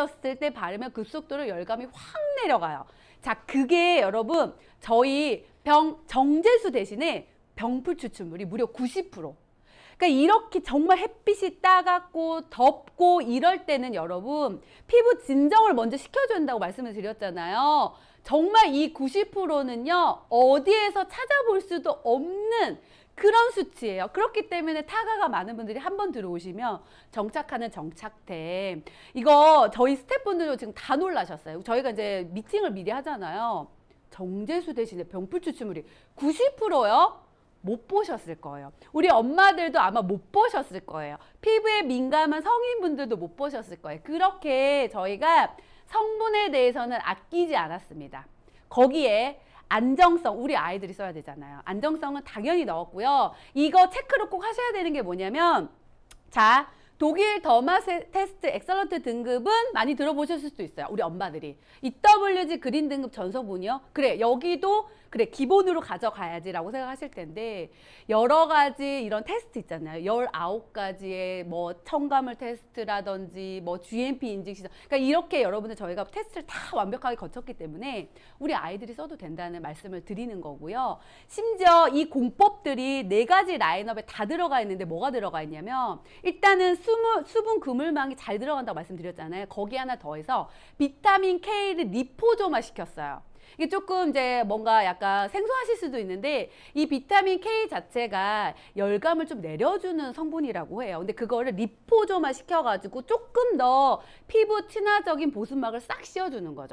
따뜻해졌을 때 바르면 급속도로 열감이 확 내려가요. 자, 그게 여러분 저희 병 정제수 대신에 병풀 추출물이 무려 90%. 그러니까 이렇게 정말 햇빛이 따갑고 덥고 이럴 때는 여러분 피부 진정을 먼저 시켜준다고 말씀을 드렸잖아요. 정말 이 90%는요 어디에서 찾아볼 수도 없는 그런 수치예요. 그렇기 때문에 타가가 많은 분들이 한 번 들어오시면 정착하는 정착템 이거 저희 스태프분들도 지금 다 놀라셨어요. 저희가 이제 미팅을 미리 하잖아요. 정제수 대신에 병풀 추출물이 90%요? 못 보셨을 거예요. 우리 엄마들도 아마 못 보셨을 거예요. 피부에 민감한 성인분들도 못 보셨을 거예요. 그렇게 저희가 성분에 대해서는 아끼지 않았습니다. 거기에 안정성, 우리 아이들이 써야 되잖아요. 안정성은 당연히 넣었고요. 이거 체크를 꼭 하셔야 되는 게 뭐냐면, 자, 독일 더마 세- 테스트 엑설런트 등급은 많이 들어보셨을 수도 있어요. 우리 엄마들이. EWG 그린 등급 전서분이요. 그래, 여기도 그래, 기본으로 가져가야지라고 생각하실 텐데, 여러 가지 이런 테스트 있잖아요. 19가지의 뭐 첨가물 테스트라든지 뭐 GMP 인증 시설. 그러니까 이렇게 여러분들 저희가 테스트를 다 완벽하게 거쳤기 때문에 우리 아이들이 써도 된다는 말씀을 드리는 거고요. 심지어 이 공법들이 네 가지 라인업에 다 들어가 있는데 뭐가 들어가 있냐면 일단은 수분, 수분 그물망이 잘 들어간다고 말씀드렸잖아요. 거기 하나 더해서 비타민 K를 리포조마 시켰어요. 이게 조금 이제 뭔가 약간 생소하실 수도 있는데 이 비타민 K 자체가 열감을 좀 내려주는 성분이라고 해요. 근데 그거를 리포조마 시켜가지고 조금 더 피부 친화적인 보습막을 싹 씌워주는 거죠.